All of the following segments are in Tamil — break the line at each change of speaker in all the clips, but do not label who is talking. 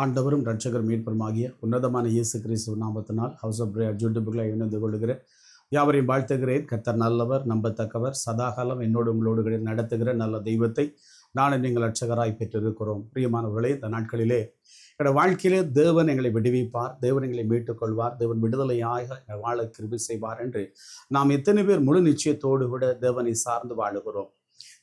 ஆண்டவரும் ரட்சகர் மீட்பருமாகிய உன்னதமான இயேசு கிறிஸ்து நாமத்தினால் ஹவுஸ் ஆஃப் பிரேயர் யூடியூபுகளை இணைந்து கொள்கிறேன் யாவரையும் வாழ்த்துகிறேன். கத்தர் நல்லவர் நம்பத்தக்கவர் சதாகாலம் என்னோடு உங்களோடு நடத்துகிற நல்ல தெய்வத்தை நானும் நீங்கள் ரட்சகராய் பெற்றிருக்கிறோம். பிரியமானவர்களே இந்த நாட்களிலே என்னோட வாழ்க்கையிலே தேவன் எங்களை விடுவிப்பார் தேவன் எங்களை மீட்டுக்கொள்வார் தேவன் விடுதலையாக வாழ கிருபி செய்வார் என்று நாம் எத்தனை பேர் முழு நிச்சயத்தோடு கூட தேவனை சார்ந்து வாழுகிறோம்.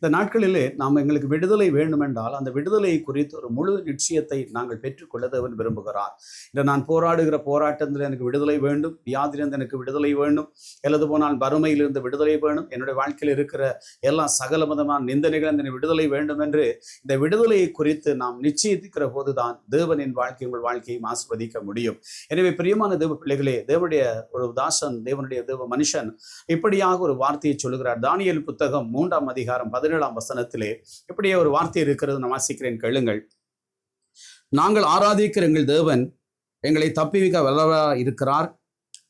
இந்த நாட்களிலே நாம் எங்களுக்கு விடுதலை வேண்டுமென்றால் அந்த விடுதலை குறித்து ஒரு முழு நிச்சயத்தை நாங்கள் பெற்றுக்கொள்ள தேவன் விரும்புகிறார். இன்று நான் போராடுகிற போராட்டத்தில் எனக்கு விடுதலை வேண்டும். வியாதிலிருந்து எனக்கு விடுதலை வேண்டும். எழுது போனால் வறுமையிலிருந்து விடுதலை வேண்டும் என்னுடைய வாழ்க்கையில் இருக்கிற எல்லா சகல மதமான நிந்தனைகள் எனக்கு விடுதலை வேண்டும் என்று இந்த விடுதலையை குறித்து நாம் நிச்சயிக்கிற போதுதான் தேவனின் வாழ்க்கை உங்கள் வாழ்க்கையை ஆஸ்வதிக்க முடியும். எனவே பிரியமான தேவ பிள்ளைகளே தேவனுடைய ஒரு தாசன் தேவனுடைய தேவ மனுஷன் இப்படியாக ஒரு வார்த்தையை சொல்லுகிறார். தானியல் புத்தகம் மூன்றாம் அதிகாரம் பதினேழாம் வசனத்திலே இப்படியே ஒரு வார்த்தை இருக்கிறது நான் வாசிக்கிறேன் கேளுங்கள். நாங்கள் ஆராதிக்கிற எங்கள் தேவன் எங்களை தப்பிவிக்க வல்லவராக இருக்கிறார்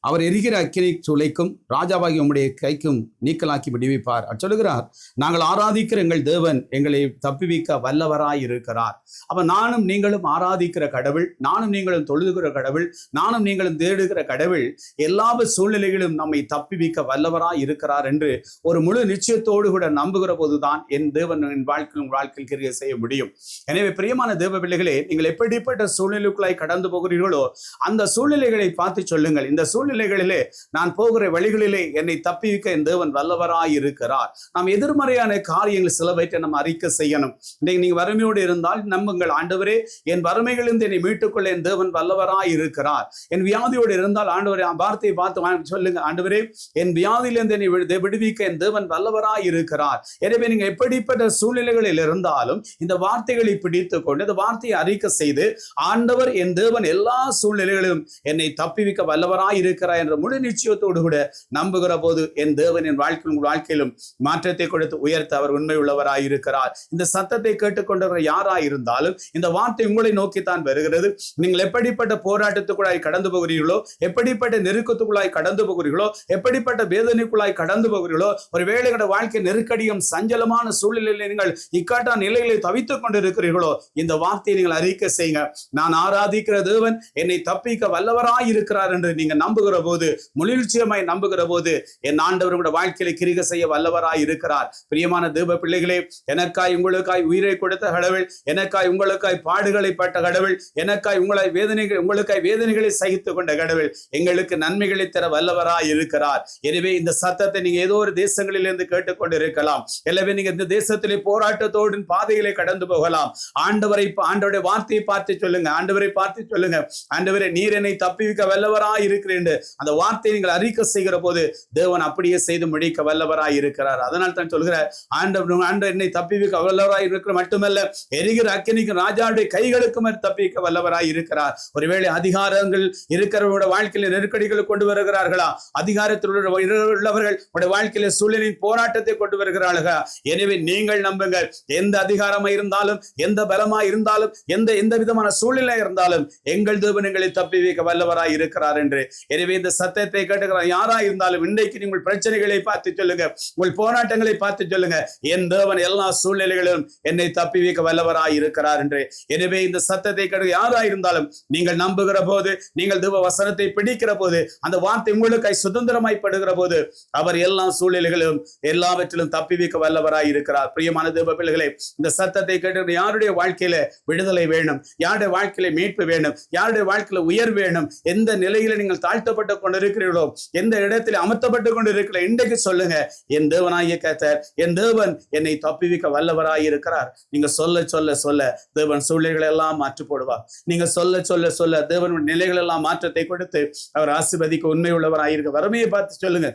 அவர் எரிகிற அக்கினி சுளைக்கும் ராஜாவாகி உம்முடைய கைக்கும் நீக்கலாக்கி விடுவிப்பார். சொல்லுகிறார் நாங்கள் ஆராதிக்கிற எங்கள் தேவன் எங்களை தப்பிவிக்க வல்லவராய் இருக்கிறார் அப்ப நானும் நீங்களும் ஆராதிக்கிற கடவுள் நானும் நீங்களும் தொழுதுகிற கடவுள் நானும் நீங்களும் தேடுகிற கடவுள் எல்லா சூழ்நிலைகளும் நம்மை தப்பிவிக்க வல்லவராய் இருக்கிறார் என்று ஒரு முழு நிச்சயத்தோடு கூட நம்புகிற போதுதான் என் தேவன் என் வாழ்க்கையில் வாழ்க்கையில் கிரியை செய்ய முடியும். எனவே பிரியமான தேவ பிள்ளைகளே நீங்கள் எப்படிப்பட்ட சூழ்நிலைக்குள்ளாய் கடந்து போகிறீர்களோ அந்த சூழ்நிலைகளை பார்த்து சொல்லுங்கள். இந்த சூழ்நிலை சூழ்நிலைகளிலே நான் போகிற வழிகளிலே என்னை தப்பிவிக்க என் தேவன் வல்லவராய் இருக்கிறார் நாம் எதிர்மறையான காரியங்கள் சிலவற்றை நம்ம அறிக்கை செய்யணும். இன்றைக்கு நீங்க வறுமையோடு இருந்தால் நம்புங்கள் ஆண்டவரே என் வறுமைகளிலிருந்து என்னை மீட்டுக்கொள்ள என் தேவன் வல்லவராய் இருக்கிறார் என் வியாதியோடு இருந்தால் ஆண்டவரே வார்த்தையை பார்த்து சொல்லுங்க ஆண்டவரே என் வியாதியிலிருந்து என்னை விடுவிக்க என் தேவன் வல்லவராய் இருக்கிறார் எனவே நீங்க எப்படிப்பட்ட சூழ்நிலைகளில் இருந்தாலும் இந்த வார்த்தைகளை பிடித்து கொண்டு இந்த வார்த்தையை அறிக்கை செய்து ஆண்டவர் என் தேவன் எல்லா சூழ்நிலைகளிலும் என்னை தப்பிவிக்க வல்லவராய் இருக்கிறார் என்ற முழு நிச்சயத்தோடு கூட நம்புகிற போது என் தேவன் என் வாழ்க்கையில் வாழ்க்கையிலும் மாற்றத்தை கொடுத்து உயர்த்த அவர் உண்மை உள்ளவராய் இருக்கிறார். இந்த சத்தத்தை கேட்டுக்கொண்டவர் யாராய் இருந்தாலும் இந்த வார்த்தை உங்களை நோக்கித்தான் வருகிறது. நீங்கள் எப்படிப்பட்ட போராட்டத்துக்குள்ளாய் கடந்து போகிறீர்களோ எப்படிப்பட்ட நெருக்கத்துக்குள்ளாய் கடந்து போகிறீர்களோ எப்படிப்பட்ட வேதனைக்குள்ளாய் கடந்து போகிறீர்களோ ஒரு வேலைகளோட வாழ்க்கை நெருக்கடியும் சஞ்சலமான சூழ்நிலையில் நீங்கள் இக்காட்டான நிலைகளை தவித்துக் கொண்டிருக்கிறீர்களோ இந்த வார்த்தையை நீங்கள் அறிக்கை செய்யுங்க. நான் ஆராதிக்கிற தேவன் என்னை தப்பிக்க வல்லவராய் இருக்கிறார் என்று நீங்க நம்புகிற போது முழுச்சியமாய் நம்புகிற போது என் ஆண்டவர் வாழ்க்கையில கிரிக செய்ய வல்லவராய் இருக்கிறார். பிரியமான தேவ பிள்ளைகளே எனக்காய் உங்களுக்காய் உயிரை கொடுத்த கடவுள் எனக்காய் உங்களுக்காய் பாடுகளை பட்ட கடவுள் எனக்காய் உங்களை வேதனைகள் உங்களுக்காய் வேதனைகளை சகித்து கொண்ட கடவுள் எங்களுக்கு நன்மைகளை தர வல்லவராய் இருக்கிறார். எனவே இந்த சத்தத்தை நீங்க ஏதோ ஒரு தேசங்களிலிருந்து கேட்டுக்கொண்டு இருக்கலாம் எனவே நீங்க இந்த தேசத்திலே போராட்டத்தோடு பாதைகளை கடந்து போகலாம். ஆண்டவரை ஆண்டவருடைய வார்த்தையை பார்த்து சொல்லுங்க ஆண்டவரை பார்த்து சொல்லுங்க. ஆண்டவரை நீர் என்னை தப்பிவிக்க வல்லவராய் இருக்கிறேன் அந்த வார்த்தையை நீங்கள் அறிக்க செய்கிற போது தேவன் அப்படியே செய்து முடிக்க வல்லவராய் இருக்கிறார். அதனால் தான் சொல்கிறார் ஆண்டவர் ஆண்டவர் என்னை தப்பிவிக்க வல்லவராய் இருக்கிற மட்டுமல்ல எரிகிற அக்கினிக்கு ராஜாவுடைய கைகளுக்கும் தப்பிக்க வல்லவராய் இருக்கிறார். ஒருவேளை அதிகாரங்கள் இருக்கிறவரோட வாழ்க்கையில நெருக்கடிகளை கொண்டு வருகிறார்களா? அதிகாரத்தில் உள்ளவர்கள் உடைய வாழ்க்கையில சூழலின் போராட்டத்தை கொண்டு வருகிறார்களா? எனவே நீங்கள் நம்புங்கள் எந்த அதிகாரமா இருந்தாலும் எந்த பலமா இருந்தாலும் எந்த எந்த விதமான சூழ்நிலை இருந்தாலும் எங்கள் தேவன் எங்களை தப்பி வைக்க வல்லவராய் இருக்கிறார் என்று. எனவே ஆண்டவரே இந்த சத்தத்தை கேட்டுக்கிறோம். யாரா இருந்தாலும் இன்றைக்கு நீங்கள் பிரச்சனைகளை பார்த்து சொல்லுங்க. உங்கள் போராட்டங்களை பார்த்து சொல்லுங்க. என் தேவன் எல்லா சூழ்நிலைகளிலும் என்னை தப்பி வைக்க வல்லவராய் இருக்கிறார் என்று. எனவே இந்த சத்தத்தை கேட்டு யாரா இருந்தாலும் நீங்கள் நம்புகிற போது நீங்கள் தேவ வசனத்தை பிடிக்கிற போது அந்த வார்த்தை உங்களுக்கு சுதந்திரமாய் படுகிற போது அவர் எல்லா சூழ்நிலைகளிலும் எல்லாவற்றிலும் தப்பி வைக்க வல்லவராய் இருக்கிறார். பிரியமான தேவ பிள்ளைகளே இந்த சத்தத்தை கேட்டு யாருடைய வாழ்க்கையில விடுதலை வேணும்? யாருடைய வாழ்க்கையில மீட்பு வேணும்? யாருடைய வாழ்க்கையில உயர் வேணும்? எந்த நிலையில நீங்கள் தாழ்த்த அமர்த்தப்பட்டு கொண்டிருக்கிறீர்களோ? எந்த இடத்தில் அமர்த்தப்பட்டு கொண்டிருக்கிற இன்றைக்கு சொல்லுங்க. என் தேவனாகிய கத்தர் என் தேவன் என்னை தப்பிவிக்க வல்லவராய் இருக்கிறார். நீங்க சொல்ல சொல்ல சொல்ல தேவன் சூழ்நிலைகளை எல்லாம் மாற்றி போடுவார். நீங்க சொல்ல சொல்ல சொல்ல தேவன் நிலைகள் எல்லாம் மாற்றத்தை கொடுத்து அவர் ஆசிபதிக்கு உண்மை உள்ளவராயிருக்க வறுமையை பார்த்து சொல்லுங்க.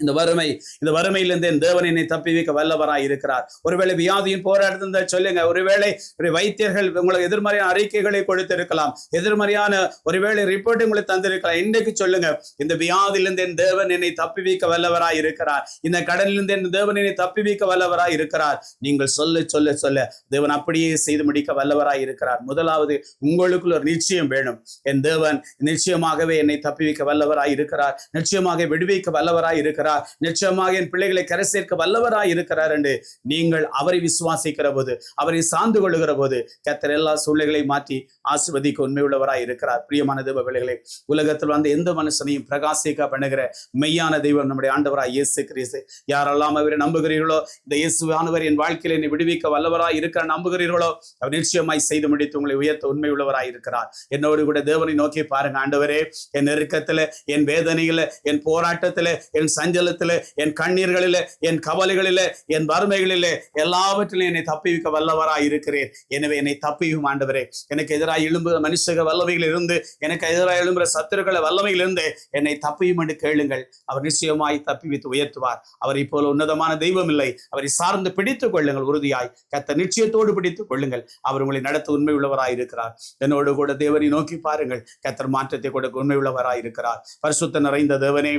இந்த வறுமை இந்த வறுமையிலிருந்து என் தேவன் என்னை தப்பி வைக்க வல்லவராய் இருக்கிறார். ஒருவேளை வியாதியின் போராட்டத்தை சொல்லுங்க. ஒருவேளை ஒரு வைத்தியர்கள் உங்களுக்கு எதிர்மறையான அறிக்கைகளை கொடுத்திருக்கலாம். எதிர்மறையான ஒருவேளை ரிப்போர்ட் உங்களுக்கு தந்திருக்கலாம். இன்றைக்கு சொல்லுங்க. இந்த வியாதியிலிருந்து என் தேவன் என்னை தப்பி வைக்க வல்லவராய் இருக்கிறார். இந்த கடலிலிருந்து என் தேவன் என்னை தப்பி வைக்க வல்லவராய் இருக்கிறார். நீங்கள் சொல்ல சொல்ல சொல்ல. தேவன் அப்படியே செய்து முடிக்க வல்லவராய் இருக்கிறார். முதலாவது உங்களுக்குள்ள ஒரு நிச்சயம் வேணும். என் தேவன் நிச்சயமாகவே என்னை தப்பி வைக்க வல்லவராய் இருக்கிறார். நிச்சயமாக விடுவிக்க வல்லவராய் இருக்கிறார். இருக்கிறார். நிச்சயமாக என் பிள்ளைகளை கரை சேர்க்க வல்லவராய் இருக்கிறார் என்று நீங்கள் அவரை விசுவாசிக்கிற போது அவரை சார்ந்து கொள்ளுகிற போது கத்தர் எல்லா சூழ்நிலைகளையும் மாற்றி ஆசிர்வதிக்க உண்மை உள்ளவராய் இருக்கிறார். பிரியமான தேவ பிள்ளைகளை உலகத்தில் வந்து எந்த மனுஷனையும் பிரகாசிக்க பண்ணுகிற மெய்யான தெய்வம் நம்முடைய ஆண்டவராய் இயேசு கிறிஸ்து. யாரெல்லாம் அவரை நம்புகிறீர்களோ இந்த இயேசுவானவர் என் வாழ்க்கையில் என்னை விடுவிக்க வல்லவராய் இருக்கிற நம்புகிறீர்களோ அவர் நிச்சயமாய் செய்து முடித்து உங்களை உயர்த்த உண்மை உள்ளவராய் இருக்கிறார். என்னோடு கூட தேவனை நோக்கி பாருங்க ஆண்டவரே என் நெருக்கத்துல என் வேதனையில என் போராட்டத்துல என் சஞ்ச அஞ்சலத்தில் என் கண்ணீர்களில் என் கவலைகளில் என் வறுமைகளில் எல்லாவற்றிலும் என்னை தப்பிவிக்க வல்லவராய் இருக்கிறேன் எனவே என்னை தப்பியும் ஆண்டவரே. எனக்கு எதிராக எழும்புகிற மனுஷக வல்லவைகள் இருந்து எனக்கு எதிராக எழும்புகிற சத்துருக்களை வல்லமையில் இருந்து என்னை தப்பியும் என்று கேளுங்கள். அவர் நிச்சயமாய் தப்பிவித்து உயர்த்துவார். அவர் இப்போது உன்னதமான தெய்வம் இல்லை. அவரை சார்ந்து பிடித்துக் கொள்ளுங்கள் உறுதியாய். கத்த நிச்சயத்தோடு பிடித்துக் கொள்ளுங்கள். அவர் உங்களை நடத்த உண்மை உள்ளவராய் இருக்கிறார். என்னோடு கூட தேவனை நோக்கி பாருங்கள். கத்தர் மாற்றத்தை கொடுக்க உண்மை உள்ளவராய் இருக்கிறார். பரிசுத்த நிறைந்த தேவனே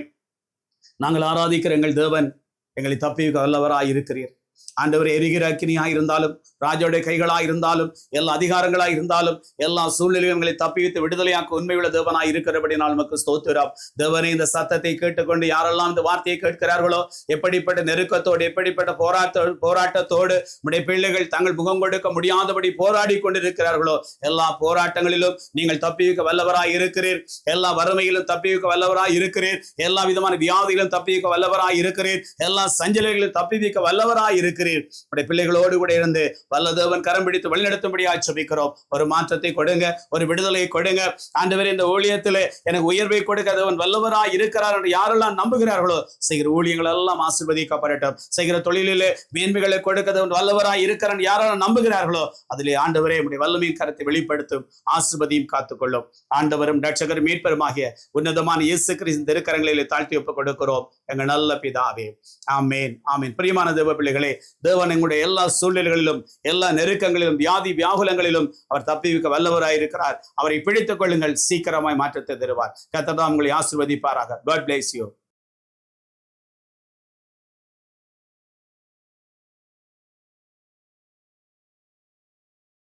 நாங்கள் ஆராதிக்கிற எங்கள் தேவன் எங்களை தப்பி வல்லவராய் இருக்கிறீர் ஆண்டவர் எரிகிற இருந்தாலும் ராஜாவுடைய கைகளா இருந்தாலும் எல்லா அதிகாரங்களா இருந்தாலும் எல்லா சூழ்நிலையும் எங்களை தப்பி வைத்து விடுதலையாக்க உண்மையுள்ள தேவனாய் இருக்கிறபடினால் நமக்கு ஸ்தோத்திரம். தேவனை இந்த சத்தத்தை கேட்டுக்கொண்டு யாரெல்லாம் இந்த வார்த்தையை கேட்கிறார்களோ எப்படிப்பட்ட நெருக்கத்தோடு எப்படிப்பட்ட போராட்ட போராட்டத்தோடு நம்முடைய பிள்ளைகள் தங்கள் முகம் கொடுக்க முடியாதபடி போராடி கொண்டிருக்கிறார்களோ எல்லா போராட்டங்களிலும் நீங்கள் தப்பிக்க வல்லவராய் இருக்கிறீர். எல்லா வறுமையிலும் தப்பிக்க வல்லவராய் இருக்கிறீர். எல்லா விதமான வியாதிகளும் தப்பிக்க வல்லவராய் இருக்கிறீர். எல்லா சஞ்சலைகளிலும் தப்பிக்க வல்லவராய் இருக்கிறீர். உடைய பிள்ளைகளோடு கூட இருந்து வல்லதேவன் கரம் பிடித்து வழிநடத்தும்படியாய் ஜெபிக்கிறோம் ஒரு மாற்றத்தை கொடுங்க ஒரு விடுதலையை கொடுங்க. ஆண்டவர் இந்த ஊழியத்தில் எனக்கு உயர்வை கொடுக்க தேவன் வல்லவராய் இருக்கிறார் என்று யாரெல்லாம் நம்புகிறார்களோ செய்கிற ஊழியங்கள் எல்லாம் ஆசிர்வதிக்கப்படட்டும். செய்கிற தொழிலிலே மேன்மைகளை கொடுக்க தேவன் வல்லவராய் இருக்கிறான் யாரெல்லாம் நம்புகிறார்களோ அதிலே ஆண்டவரே உடைய வல்லமையின் கரத்தை வெளிப்படுத்தும் ஆசிர்வதியும் காத்துக்கொள்ளும். ஆண்டவரும் ரட்சகரும் மீட்பருமாகிய உன்னதமான இயேசு கிறிஸ்து திருக்கரங்களிலே தாழ்த்தி ஒப்புக் கொடுக்கிறோம். எங்கள் நல்ல பிதாவே. ஆமேன். ஆமேன். பிரியமான தேவ பிள்ளைகளே தேவன் எங்களுடைய எல்லா சூழ்நிலைகளிலும் எல்லா நெருக்கங்களிலும் வியாதி வியாகுலங்களிலும் அவர் தப்பிவிக்க வல்லவராயிருக்கிறார் அவரை பிடித்துக் கொள்ளுங்கள். சீக்கிரமாய் மாற்றத்தை தருவார். கத்ததான் உங்களை ஆசிர்வதிப்பாராக. God place you